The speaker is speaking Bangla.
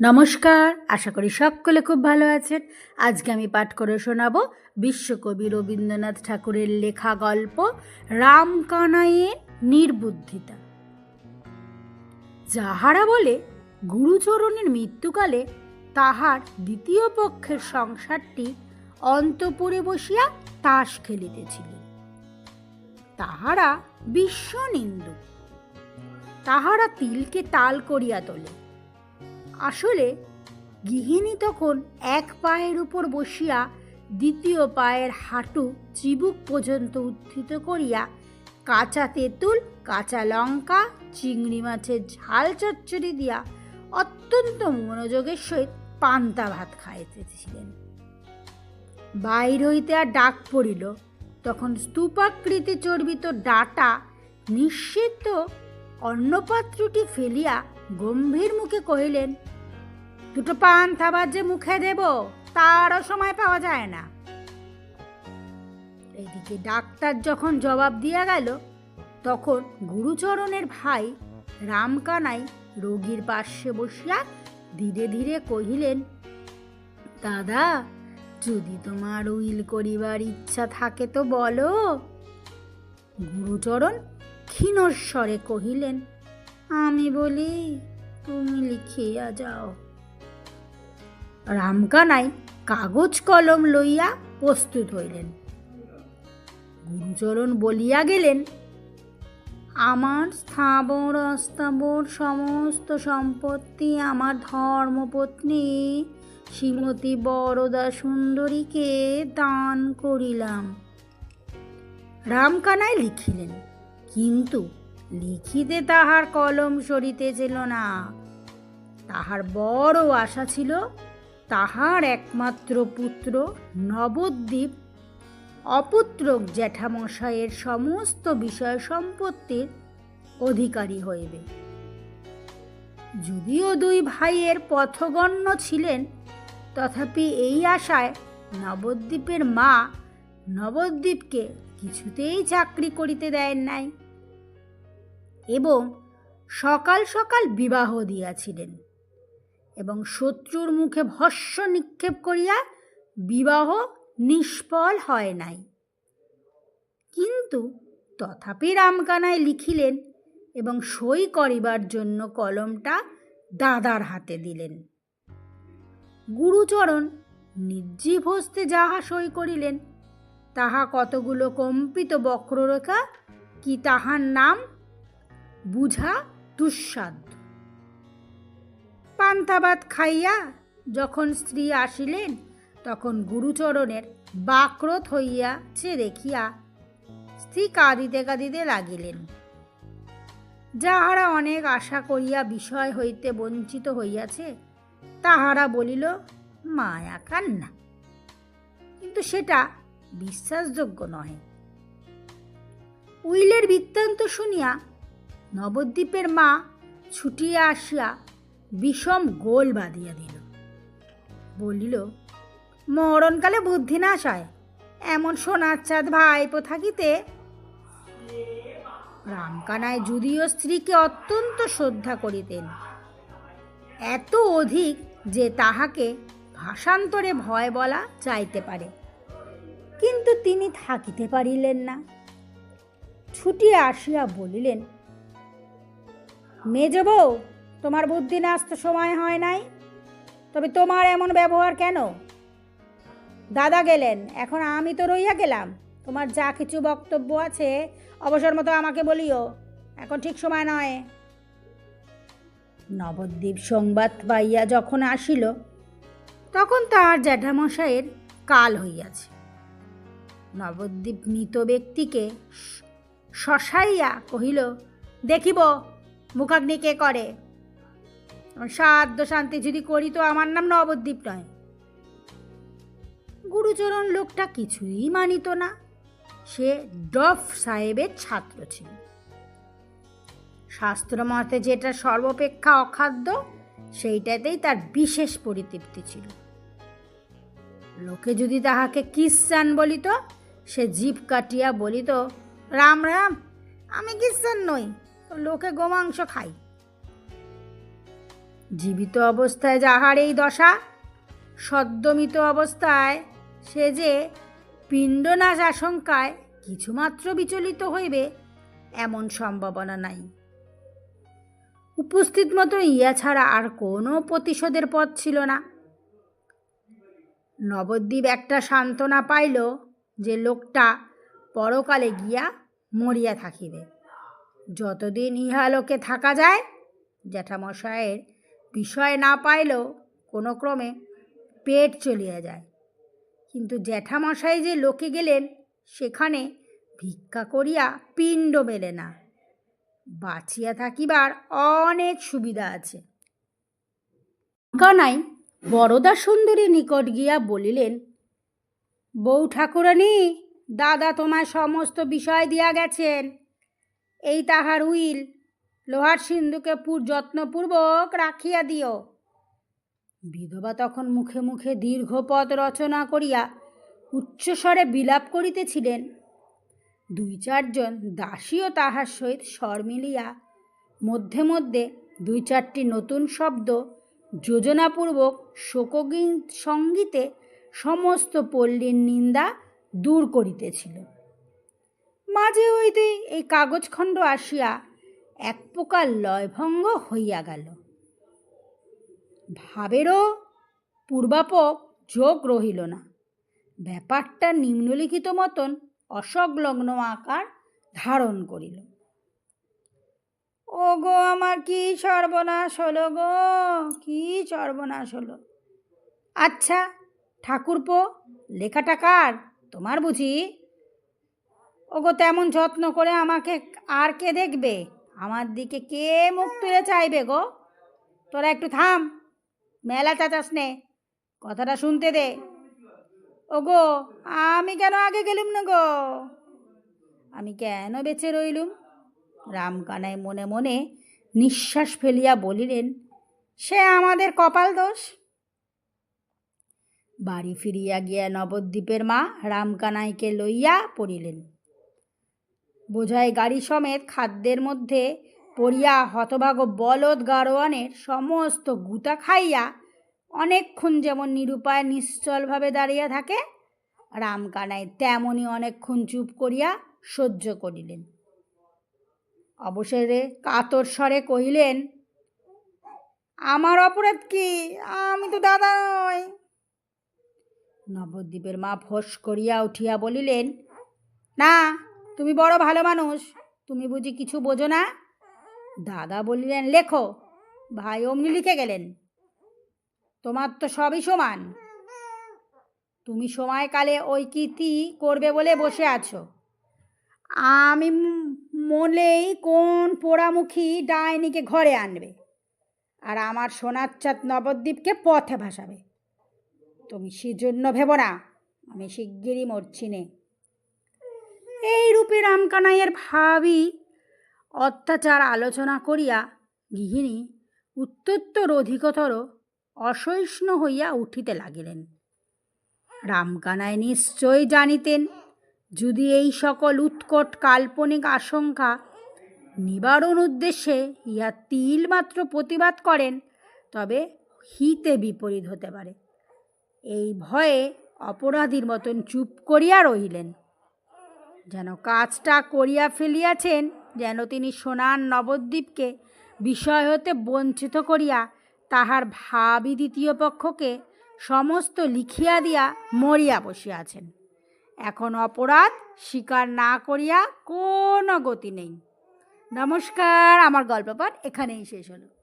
নমস্কার, আশা করি সকলে খুব ভালো আছেন। আজকে আমি পাঠ করে শোনাবো বিশ্বকবি রবীন্দ্রনাথ ঠাকুরের লেখা গল্প রামকানাইয়ের নির্বুদ্ধিতা। যাহারা বলে গুরুচরণের মৃত্যুকালে তাহার দ্বিতীয় পক্ষের সংসারটি অন্তপুরে বসিয়া তাস খেলিতেছিলেন তাহারা বিশ্ব নিন্দু তাহারা তিলকে তাল করিয়া তোলে। আসলে গৃহিণী তখন এক পায়ের উপর বসিয়া দ্বিতীয় পায়ের হাঁটু চিবুক পর্যন্ত উত্থিত করিয়া কাঁচা তেঁতুল, কাঁচা লঙ্কা, চিংড়ি মাছের ঝাল চচ্চড়ি দিয়া অত্যন্ত মনোযোগের সহিত পান্তা ভাত খাইতেছিলেন। বাইর হইতে আর ডাক পড়িল। তখন স্তূপাকৃতি চর্বিত ডাটা নিশ্চিত অন্নপাত্রটি ফেলিয়া গম্ভীর মুখে কহিলেন, দুটো পান থাবার যে মুখে দেব, তারও সময় পাওয়া যায় না। এদিকে ডাক্তার যখন জবাব দিয়া গেল, তখন গুরুচরণের ভাই রামকানাই রোগীর পার্শ্বে বসিয়া ধীরে ধীরে কহিলেন, দাদা, যদি তোমার উইল করিবার ইচ্ছা থাকে তো বলো। গুরুচরণ ক্ষীণস্বরে কহিলেন আমি বলি, তুমি লিখিয়া যাও। রামকানাই কাগজ কলম লইয়া প্রস্তুত হইলেন। গুরুচরণ বলিয়া গেলেন, আমার স্থাবর, অস্থাবর সমস্ত সম্পত্তি আমার ধর্মপত্নী শ্রীমতী বরদা সুন্দরীকে দান করিলাম। রামকানায় লিখিলেন, কিন্তু লিখিতে তাহার কলম সরিতেছিল না। তাহার বড় আশা ছিল, তাহার একমাত্র পুত্র নবদ্বীপ, অপুত্রক জ্যাঠামশাইয়ের সমস্ত বিষয় সম্পত্তির অধিকারী হইবে। যদিও দুই ভাইয়ের পথগণ্য ছিলেন, তথাপি এই আশায় নবদ্বীপের মা নবদ্বীপকে কিছুতেই চাকরি করিতে দেয় নাই। এবং সকাল সকাল বিবাহ দিয়াছিলেন এবং শত্রুর মুখে ভস্য নিক্ষেপ করিয়া বিবাহ নিষ্ফল হয় নাই। কিন্তু তথাপি রামকানায় লিখিলেন এবং সই করিবার জন্য কলমটা দাদার হাতে দিলেন। গুরুচরণ নির্জীব হস্তে যাহা সই করিলেন, তাহা কতগুলো কম্পিত বক্ররেখা কি তাহার নাম বুঝা দুঃসাধ্য। পান্তাবাদ খাইয়া যখন স্ত্রী আসিলেন, তখন গুরুচরণের বাক্রত হইয়াছে দেখিয়া স্ত্রী কাঁদিতে কাঁদিতে লাগিলেন। যাহারা অনেক আশা করিয়া বিষয় হইতে বঞ্চিত হইয়াছে, তাহারা বলিল, মায়া কান্না। কিন্তু সেটা বিশ্বাসযোগ্য নহে। উইলের বৃত্তান্ত শুনিয়া নবদ্বীপের মা ছুটিয়া আসিয়া বিষম গোল বাঁধিয়া দিল। বলিল, মরণকালে বুদ্ধি নাশ হয় এমন সোনার চাঁদ ভাইপো থাকিতে? রামকানায় যদিও স্ত্রীকে অত্যন্ত শ্রদ্ধা করিতেন। এত অধিক যে তাহাকে ভাষান্তরে ভয় বলা চাইতে পারে। কিন্তু তিনি থাকিতে পারিলেন না। ছুটিয়া আসিয়া বলিলেন মেজ বউ, তোমার বুদ্ধি না আসতে সময় হয় নাই? তবে তোমার এমন ব্যবহার কেন? দাদা গেলেন, এখন আমি তো রইয়া গেলাম। তোমার যা কিছু বক্তব্য আছে, অবসর মতো আমাকে বলিও, এখন ঠিক সময় নয়। নবদ্বীপ সংবাদ পাইয়া যখন আসিল, তখন তার জ্যাঠামশাইয়ের কাল হইয়াছে। নবদ্বীপ মৃত ব্যক্তিকে শশাইয়া কহিল, দেখিব মুখাগ্নি কে করে? সাধ্য শান্তি যদি করি তো আমার নাম নবদ্বীপ নয়। গুরুচরণ লোকটা কিছুই মানিত না। সে ডফ সাহেবের ছাত্র ছিল। শাস্ত্র শাস্ত্রমতে যেটা সর্বাপেক্ষা অখাদ্য, সেইটাতেই তার বিশেষ পরিতৃপ্তি ছিল। লোকে যদি তাহাকে কিসান বলিত, সে জীব কাটিয়া বলিত, রাম রাম, আমি কিসান নই। লোকে গোমাংস খাই জীবিত অবস্থায় যাহার এই দশা সদ্যমিত অবস্থায় সে যে পিণ্ডনাশ আশঙ্কায় কিছুমাত্র বিচলিত হইবে, এমন সম্ভাবনা নাই। উপস্থিত মতো ইয়া ছাড়া আর কোনো প্রতিশোধের পথ ছিল না। নবদ্বীপ একটা সান্ত্বনা পাইল যে লোকটা পরকালে গিয়া মরিয়া থাকিবে। যতদিন ইহালোকে থাকা যায়, জ্যাঠামশায়ের বিষয় না পাইলেও কোনো ক্রমে পেট চলিয়া যায়। কিন্তু জ্যাঠামশাই যে লোকে গেলেন, সেখানে ভিক্ষা করিয়া পিণ্ড মেলে না। বাঁচিয়া থাকিবার অনেক সুবিধা আছে। কানাই বরদা সুন্দরী নিকট গিয়া বলিলেন, বউ ঠাকুরানী, দাদা তোমায় সমস্ত বিষয় দিয়া গেছেন। এই তাহার উইল, লোহার সিন্ধুকে পুর যত্নপূর্বক রাখিয়া দিও। বিধবা তখন মুখে মুখে দীর্ঘ পদ রচনা করিয়া উচ্চস্বরে বিলাপ করিতেছিলেন। দুই চারজন দাসীও তাহার সহিত স্বর মিলিয়া মধ্যে মধ্যে দুই চারটি নতুন শব্দ যোজনাপূর্বক শোকগীত সঙ্গীতে সমস্ত পল্লীর নিন্দা দূর করিতেছিল। মাঝে হইতে এই কাগজখণ্ড আসিয়া এক প্রকার লয়ভঙ্গ হইয়া গেল। ভাবেরও পূর্বাপক যোগ রহিল না। ব্যাপারটা নিম্নলিখিত মতন অসংলগ্ন আকার ধারণ করিল। ও গো আমার কি সর্বনাশ হলো গো? কি সর্বনাশ হলো? আচ্ছা ঠাকুরপো, লেখাটা কার? তোমার বুঝি? ওগো, তেমন যত্ন করে আমাকে আর কে দেখবে? আমার দিকে কে মুখ তুলে চাইবে গো? তোরা একটু থাম, মেলা চাচাস নে, কথাটা শুনতে দে। ওগো, আমি কেন আগে গেলুম না গো? আমি কেন বেঁচে রইলুম? রামকানাই মনে মনে নিঃশ্বাস ফেলিয়া বলিলেন, সে আমাদের কপাল দোষ? বাড়ি ফিরিয়া গিয়া নবদ্বীপের মা রামকানাইকে লইয়া পড়িলেন। বোঝাই গাড়ি সমেত খাদ্যের মধ্যে পড়িয়া হতভাগ বলদ গারোয়ানের সমস্ত গুতা খাইয়া অনেকক্ষণ যেমন নিরুপায় নিশ্চলভাবে দাঁড়িয়ে থাকে, রামকানাই তেমনই অনেকক্ষণ চুপ করিয়া সহ্য করিলেন। অবসরে কাতর স্বরে কহিলেন, আমার অপরাধ কি? আমি তো দাদা নই। নবদ্বীপের মা ফোঁস করিয়া উঠিয়া বলিলেন, না তুমি বড় ভালো মানুষ, তুমি বুঝি কিছু বোঝো না? দাদা বলিলেন, লেখো। ভাই অমনি লিখে গেলেন, তোমার তো সবই সমান। তুমি সময়কালে ওই কীর্তি করবে বলে বসে আছো। আমি মলেই কোন পোড়ামুখী ডাইনিকে ঘরে আনবে? আর আমার সোনার চাঁদ নবদ্বীপকে পথে ভাসাবে। তুমি সেজন্য ভেবো না, আমি শিগগিরই মরছি নে। এই রূপে রামকানাইয়ের ভাবি অত্যাচার আলোচনা করিয়া গৃহিণী উত্তরোত্তর অধিকতর অসহিষ্ণু হইয়া উঠিতে লাগিলেন। রামকানাই নিশ্চয় জানিতেন, যদি এই সকল উৎকট কাল্পনিক আশঙ্কা নিবারণ উদ্দেশ্যে ইহা তিলমাত্র প্রতিবাদ করেন, তবে হিতে বিপরীত হতে পারে। এই ভয়ে অপরাধীর মতন চুপ করিয়া রহিলেন। যেন কাজটা করিয়া ফেলিয়াছেন, যেন তিনি সোনার নবদ্বীপকে বিষয় হতে বঞ্চিত করিয়া তাহার ভাবি দ্বিতীয় পক্ষকে সমস্ত লিখিয়া দিয়া মরিয়া বসিয়াছেন। এখন অপরাধ স্বীকার না করিয়া কোনো গতি নেই। নমস্কার, আমার গল্প পাঠ এখানেই শেষ হলো।